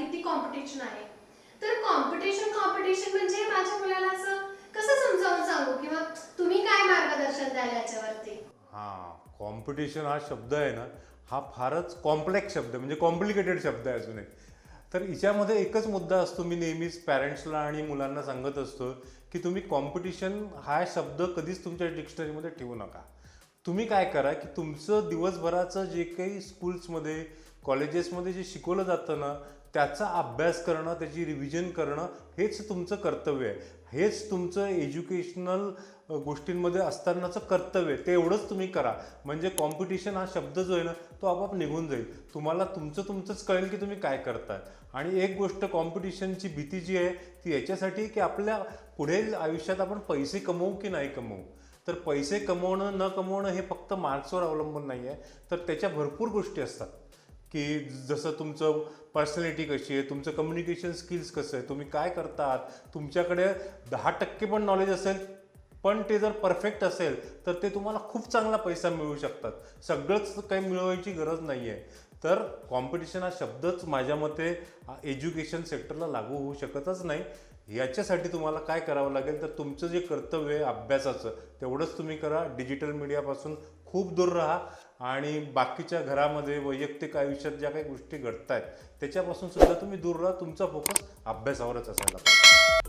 किती कॉम्पिटिशन आहे? तर कॉम्पिटिशन कॉम्पिटिशन म्हणजे माझ्या मुलाला असं कसं समजावून सांगू? किंवा तुम्ही काय मार्गदर्शन द्याल याच्यावरती? हां कॉम्पिटिशन हा शब्द आहे ना हा फारच कॉम्प्लेक्स शब्द म्हणजे कॉम्प्लिकेटेड शब्द आहे अजून एक. तर हिच्यामध्ये एकच मुद्दा असतो मी नेहमीच पॅरेंट्सला आणि मुलांना सांगत असतो की तुम्ही कॉम्पिटिशन हा शब्द कधीच तुमच्या डिक्शनरीमध्ये ठेवू नका. तुम्ही काय करा की तुमचं दिवसभराचं जे काही स्कूल्समध्ये कॉलेजेसमध्ये जे शिकवलं जातं ना त्याचा अभ्यास करणं त्याची रिव्हिजन करणं हेच तुमचं कर्तव्य आहे. हेच तुमचं एज्युकेशनल गोष्टींमध्ये असतानाचं कर्तव्य आहे. ते एवढंच तुम्ही करा. म्हणजे कॉम्पिटिशन हा शब्द जो आहे ना तो आपोआप निघून जाईल. तुम्हाला तुमचं तुमचंच कळेल की तुम्ही काय करताय. आणि एक गोष्ट कॉम्पिटिशनची भीती जी आहे ती याच्यासाठी की आपल्या पुढील आयुष्यात आपण पैसे कमवू की नाही कमवू? तर पैसे कमवणं न कमवणं हे फक्त मार्क्सवर अवलंबून नाही आहे तर त्याच्या भरपूर गोष्टी असतात. की जसं तुमचं पर्सनॅलिटी कशी आहे तुमचं कम्युनिकेशन स्किल्स कसं आहे तुम्ही काय करतात तुमच्याकडे दहा टक्के पण नॉलेज असेल पण ते जर परफेक्ट असेल तर ते तुम्हाला खूप चांगला पैसा मिळू शकतात. सगळंच काही मिळवायची गरज नाही आहे तर कॉम्पिटिशन हा शब्दच माझ्या मते एज्युकेशन सेक्टरला लागू होऊ शकतच नाही. याच्यासाठी तुम्हाला काय करावं लागेल? तर तुमचं जे कर्तव्य आहे अभ्यासाचं तेवढंच तुम्ही करा. डिजिटल मीडियापासून खूप दूर राहा. आणि बाकीच्या घरामध्ये वैयक्तिक आयुष्यात ज्या काही गोष्टी घडत आहेत त्याच्यापासून सुद्धा तुम्ही दूर राहा. तुमचा फोकस अभ्यासावरच असायला पाहिजे.